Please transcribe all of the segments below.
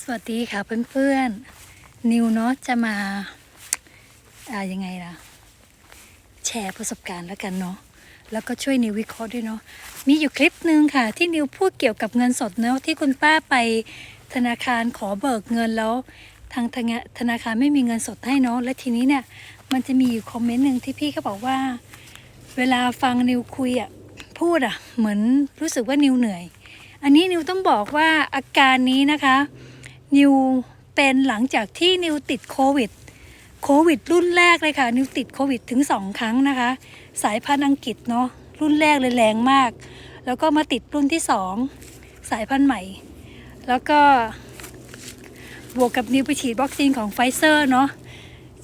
สวัสดีค่ะเพื่อนๆ นิวเนาะจะมาอ่ายังไงล่ะ แชร์ประสบการณ์แล้วกันเนาะแล้วก็ช่วยนิววิเคราะห์ด้วยเนาะมีอยู่คลิปหนึ่งค่ะ ที่นิวพูดเกี่ยวกับเงินสดเนาะที่คุณป้าไปธนาคารขอเบิกเงินแล้ว ทางธนาธนาคารไม่มีเงินสดให้เนาะและทีนี้เนี่ย มันจะมีอยู่คอมเมนต์หนึ่งที่พี่เขาบอกว่า เวลาฟังนิวคุยอะพูดอะเหมือนรู้สึกว่านิวเหนื่อย อันนี้นิวต้องบอกว่าอาการนี้นะคะ นิวเป็นหลังจากที่นิวติดโควิดโควิด รุ่นแรกเลยค่ะ นิวติดโควิดถึงสองครั้งนะคะ สายพันธุ์อังกฤษเนาะรุ่นแรกเลยแรงมาก แล้วก็มาติดรุ่นที่สองสายพันธุ์ใหม่ แล้วก็บวกกับนิวไปฉีดวัคซีนของไฟเซอร์เนาะ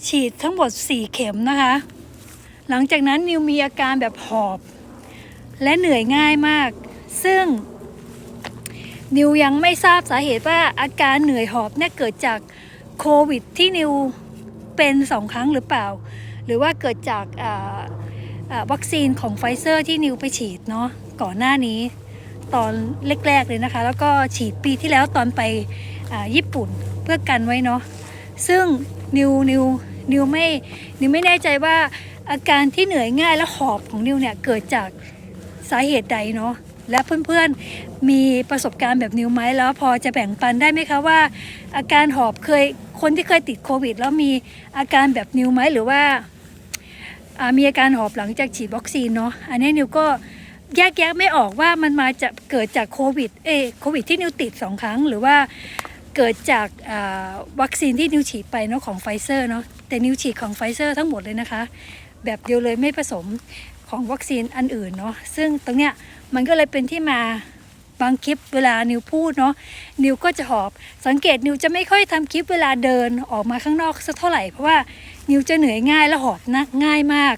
ฉีดทั้งหมด 4 เข็มนะคะ หลังจากนั้นนิวมีอาการแบบหอบ และเหนื่อยง่ายมาก ซึ่ง นิวยังไม่ทราบสาเหตุว่าอาการเหนื่อยหอบเนี่ยเกิดจากโควิดที่นิวเป็นสองครั้งหรือเปล่า หรือว่าเกิดจากวัคซีนของไฟเซอร์ที่นิวไปฉีดเนาะก่อนหน้านี้ตอนแรกๆเลยนะคะ แล้วก็ฉีดปีที่แล้วตอนไปญี่ปุ่นเพื่อกันไว้เนาะซึ่งนิวนิวนิวไม่นิวไม่แน่ใจว่าอาการที่เหนื่อยง่ายและหอบของนิวเนี่ยเกิดจากสาเหตุใดเนาะ และเพื่อนๆมีประสบการณ์แบบนิวไหมแล้วพอจะแบ่งปันได้ไหมคะว่า อาการหอบเคยคนที่เคยติดโควิด แล้วมีอาการแบบนิวไหมหรือว่าามีอาการหอบหลังจากฉีดวัคซีนเนาะอันนี้นิวก็แยกแยะไม่ออกว่ามันมาจากเกิดจากโควิดเอโควิดที่นิวติดสองครั้ง หรือว่าเกิดจากาวัคซีนที่นิวฉีดไปเนาะของไฟเซอร์เนาะแต่นิวฉีดของไฟเซอร์ทั้งหมดเลยนะคะ แบบเดียวเลยไม่ผสม ของวัคซีนอันอื่นเนาะซึ่งตรงเนี้ยมันก็เลยเป็นที่มาบางคลิปเวลานิวพูดเนาะนิวก็จะหอบ สังเกตนิวจะไม่ค่อยทำคลิปเวลาเดินออกมาข้างนอกสักเท่าไหร่เพราะว่านิวจะเหนื่อยง่ายและหอบนะง่ายมาก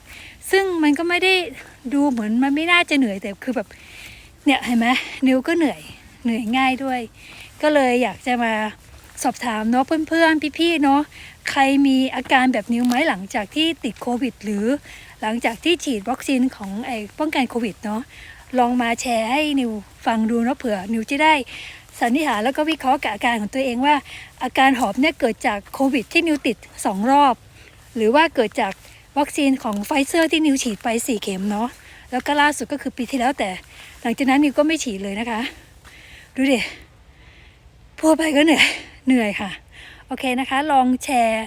ซึ่งมันก็ไม่ได้ดูเหมือนมันไม่น่าจะเหนื่อยแต่คือแบบเนี่ยเห็นไหมนิวก็เหนื่อยเหนื่อยง่ายด้วย ก็เลยอยากจะมา สอบถามเนาะเพื่อนๆ พี่ๆเนาะใครมีอาการแบบนิวไหมหลังจากที่ติดโควิด หรือหลังจากที่ฉีดวัคซีนของไอ้ป้องกันโควิดเนาะลองมาแชร์ให้นิวฟังดูเนาะเผื่อนิวจะได้สันนิษฐานแล้วก็วิเคราะห์กับอาการของตัวเองว่า อาการหอบเนี่ยเกิดจากโควิดที่นิวติดสองรอบ หรือว่าเกิดจากวัคซีนของไฟเซอร์ที่นิวฉีดไปสี่เข็มเนาะแล้วก็ล่าสุดก็คือปีที่แล้วแต่ หลังจากนั้นนิวก็ไม่ฉีดเลยนะคะ ดูดิพูดไปก็เหนื่อย เหนื่อยค่ะ โอเคนะคะ ลองแชร์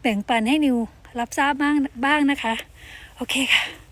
แบ่งปันให้นิวรับทราบบ้างบ้างนะคะ โอเคค่ะ